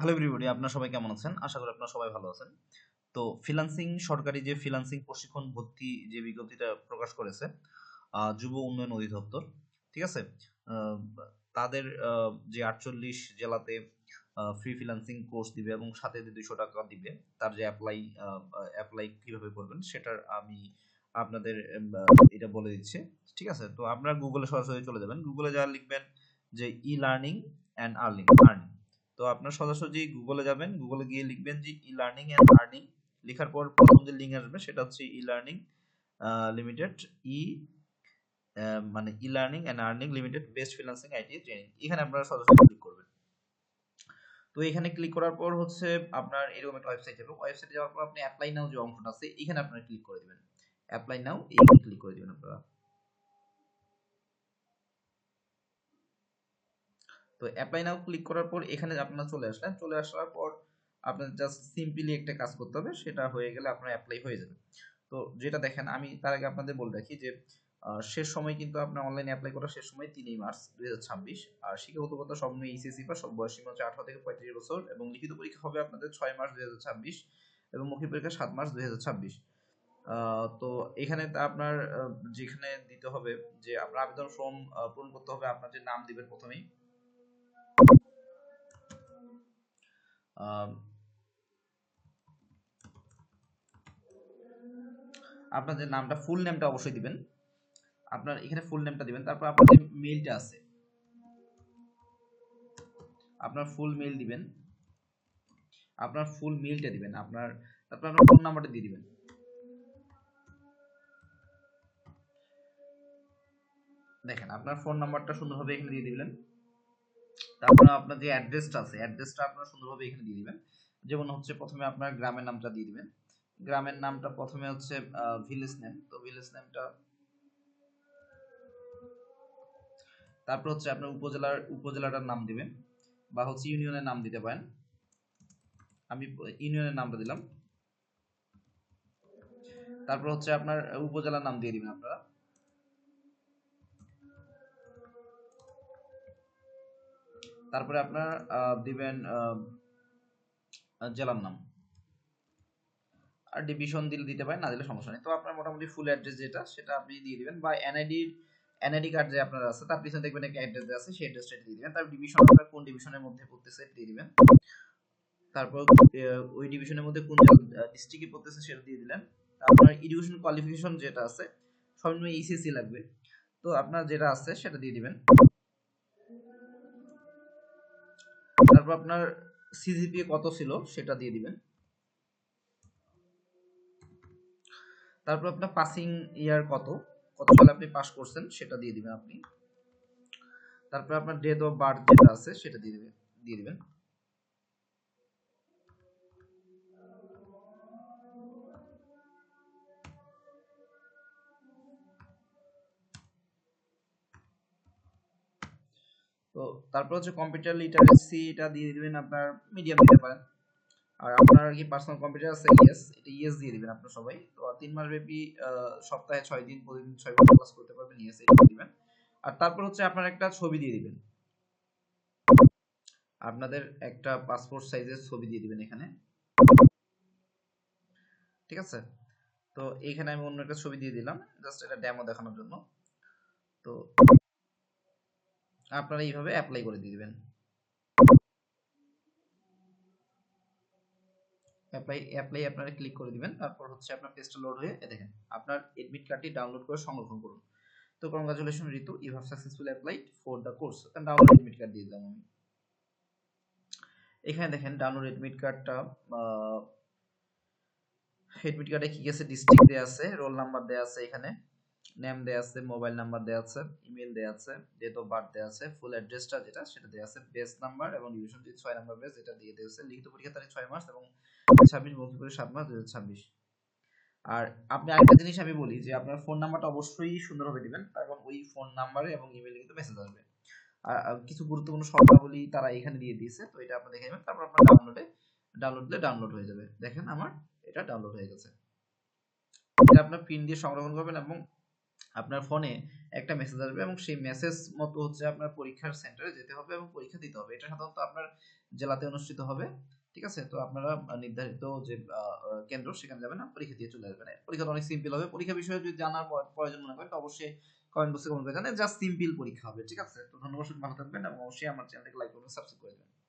Hello everybody আপনারা সবাই কেমন আছেন? আশা করি আপনারা সবাই ভালো আছেন। তো ফ্রিল্যান্সিং সরকারি যে ফ্রিল্যান্সিং প্রশিক্ষণ ভর্তি যে বিজ্ঞপ্তিটা প্রকাশ করেছে যুব উন্নয়ন অধিদপ্তর, ঠিক আছে? তাদের যে আটচল্লিশ জেলাতে ফ্রি ফ্রিল্যান্সিং কোর্স দিবে এবং সাথে দুইশো টাকা দিবে, তার যে অ্যাপ্লাই অ্যাপ্লাই কীভাবে করবেন, সেটার আমি আপনাদের এটা বলে দিচ্ছি, ঠিক আছে? তো আপনারা গুগলে সরাসরি চলে যাবেন। গুগলে যা লিখবেন যে E learning and earning earning তো আপনার সরাসরি গুগলে যাবেন গুগলে গিয়ে লিখবেন যে ই লার্নিং অ্যান্ড আর্নিং লেখার পর প্রথম যে লিঙ্ক আসবে, সেটা হচ্ছে ই লার্নিং লিমিটেড ই মানে E learning and earning limited best freelancing IT training এখানে আপনারা সরাসরি ক্লিক করবেন। তো এখানে ক্লিক করার পর হচ্ছে আপনার এরকম একটা ওয়েবসাইট যাবে। ওয়েবসাইটে যাওয়ার পর আপনি অ্যাপ্লাই নাও যে অংশটা আছে, এখানে আপনারা ক্লিক করে দিবেন। অ্যাপ্লাই নাও এইখানে ক্লিক করে দিবেন আপনারা। তো অ্যাপ্লাই নাও ক্লিক করার পর এখানে আপনারা চলে আসলেন। চলে আসার পর আপনার জাস্ট সিম্পলি একটা কাজ করতে হবে, সেটা হয়ে গেলে আপনার অ্যাপ্লাই হয়ে যাবে। তো যেটা দেখেন, আমি তার আগে আপনাদের বলে রাখি যে শেষ সময় কিন্তু আপনার অনলাইনে অ্যাপ্লাই করার শেষ সময় তিনই মার্চ দুই হাজার ছাব্বিশ। আর শিক্ষাগত যোগ্যতা সর্বনিম্ন এইচএসসি পাস সব বয়স সীমা হচ্ছে আঠারো থেকে পঁয়ত্রিশ বছর এবং লিখিত পরীক্ষা হবে আপনাদের ছয় মার্চ দুই হাজার ছাব্বিশ এবং মৌখিক পরীক্ষা সাত মার্চ দুই হাজার ছাব্বিশ। তো এখানে তা আপনার যেখানে দিতে হবে যে আপনার আবেদন ফর্ম পূরণ করতে হবে, আপনার যে নাম দিবেন প্রথমেই। আপনার যে নামটা ফুল নেমটা অবশ্যই দিবেন। আপনার এখানে ফুল নেমটা দিবেন। তারপর আপনার যে মেইলটা আছে, আপনার ফুল মেইল দিবেন। আপনার ফুল মেইলটা দিবেন, আপনার, তারপর আপনার ফোন নাম্বারটা দিয়ে দিবেন। দেখেন, আপনার ফোন নাম্বারটা সুন্দরভাবে এখানে দিয়ে দিবেন। তারপর আপনার যে অ্যাড্রেসটা আছে অ্যাড্রেসটা আপনারা সুন্দরভাবে এখানে দিয়ে দিবেন। যেমন হচ্ছে প্রথমে আপনার গ্রামের নামটা দিয়ে দিবেন। গ্রামের নামটা প্রথমে হচ্ছে ভিলেজ নেম তো ভিলেজ নেমটা তারপর হচ্ছে আপনার উপজেলার, উপজেলাটার নাম দিবেন বা হচ্ছে ইউনিয়নের নাম দিতে পারেন। আমি ইউনিয়নের নামটা দিলাম। তারপর হচ্ছে আপনার উপজেলার নাম দিয়ে দিবেন আপনারা। তারপরে আপনার দিবেন জেলার নাম। আর ডিভিশন দিলে দিতে পারেন, না দিলে সমস্যা নেই। তো আপনার মোটামুটি ফুল অ্যাড্রেস যেটা, সেটা আপনি দিয়ে দিবেন। বা এনআইডি এনআইডি কার্ড যে আপনার আছে, তার পিছনে দেখবেন একটা অ্যাড্রেস আছে, সেই অ্যাড্রেসটা দিয়ে দিবেন। তারপর ডিভিশন আপনার কোন ডিভিশনের মধ্যে পড়তেছে দিয়ে দিবেন। তারপর ওই ডিভিশনের মধ্যে কোন ডিস্ট্রিক্টে পড়তেছে, সেটা দিয়ে দিলেন। আপনার এডুকেশন কোয়ালিফিকেশন যেটা আছে সর্বনিম্ন এইচএসসি লাগবে। তো আপনার যেটা আছে, সেটা দিয়ে দিবেন। তারপর আপনার সিজিপিএ কত ছিল সেটা দিয়ে দিবেন। তারপর আপনার পাসিং ইয়ার কত কত সালে আপনি পাস করছেন সেটা দিয়ে দিবেন আপনি। তারপর আপনার ডেট অফ বার্থ যেটা আছে সেটা দিয়ে দিবেন দিয়ে দিবেন। তো তারপর হচ্ছে কম্পিউটার লিটারেসি এটা দিয়ে দিবেন আপনার মিডিয়াম দিতে পারেন আর আপনার কি পার্সোনাল কম্পিউটার আছে ইয়েস এটা ইয়েস দিয়ে দিবেন আপনার সবাই। তো তিন মাস ব্যাপী সপ্তাহে ছয় দিন, প্রতিদিন ছয় ঘণ্টা ক্লাস করতে পারবেন ইয়েস এটা দিবেন। আর তারপর হচ্ছে আপনার একটা ছবি দিয়ে দিবেন। আপনাদের একটা পাসপোর্ট সাইজের ছবি দিয়ে দিবেন এখানে। ঠিক আছে? তো এইখানে আমি অন্য একটা ছবি দিয়ে দিলাম জাস্ট এটা ডেমো দেখানোর জন্য। তো আপনারা এইভাবে অ্যাপ্লাই করে দিয়ে দিবেন। অ্যাপ্লাই অ্যাপ্লাই আপনারা ক্লিক করে দিবেন, তারপর হচ্ছে আপনার পেজটা লোড হয়ে দেখেন, আপনার এডমিট কার্ডটি ডাউনলোড করে সংরক্ষণ করুন। তো congratulation Ritu you have successfully applied for the course download admit card দিয়ে দিলাম আমি। এখানে দেখেন ডাউনলোড এডমিট কার্ডটা এডমিট কার্ডে কি আছে? ডিস্ট্রিক্ট দেয়া আছে রোল নাম্বার দেয়া আছে এখানে। নেম দেয়া আছে, মোবাইল নাম্বার দেয়া আছে ইমেল দেয়া আছে ডেট অফ বার্থ দেয়া আছে ফুল অ্যাড্রেসটা যেটা, সেটা দেয়া আছে বেস নাম্বার এবং ডিভিশন যে ছয় নাম্বার বেস যেটা দিয়ে দেওয়া আছে, লিখিত পরীক্ষা তারিখ ছয় মাস এবং ছাব্বিশ মৌখিক পরীক্ষা সাত মাস দুই ছাব্বিশ। আর আপনি আরেকটা জিনিস আমি বলি, যে আপনার ফোন নাম্বারটা অবশ্যই সুন্দরভাবে দিবেন, কারণ ওই ফোন নাম্বারে এবং ইমেলে কিন্তু মেসেজ আসবে। আর আর কিছু গুরুত্বপূর্ণ শর্তাবলী তারা এখানে দিয়ে দিয়েছে, তো এটা আপনি দেখে নেবেন, তারপর আপনার ডাউনলোডে ডাউনলোড দিলে ডাউনলোড হয়ে যাবে। দেখেন আমার এটা ডাউনলোড হয়ে গেছে। এটা আপনার পিন দিয়ে সংরক্ষণ করবেন এবং আপনার ফোনে একটা মেসেজ আসবে এবং সেই মেসেজ মতো হচ্ছে আপনার পরীক্ষার সেন্টারে যেতে হবে এবং পরীক্ষা দিতে হবে। এটা সাধারণত আপনার জেলাতে অনুষ্ঠিত হবে, ঠিক আছে? তো আপনারা নির্ধারিত যে কেন্দ্র সেখানে যাবেন পরীক্ষা দিয়ে চলে আসবেন। পরীক্ষাটা অনেক সিম্পল হবে। পরীক্ষা বিষয়ে যদি জানার প্রয়োজন মনে করেন, তো অবশ্যই কমেন্ট বক্সে কমেন্ট করে জানেন। জাস্ট সিম্পল পরীক্ষা হবে, ঠিক আছে? তো ধন্যবাদ ভালো থাকবেন এবং অবশ্যই আমার চ্যানেলটাকে লাইক করবেন সাবস্ক্রাইব করে দেবেন।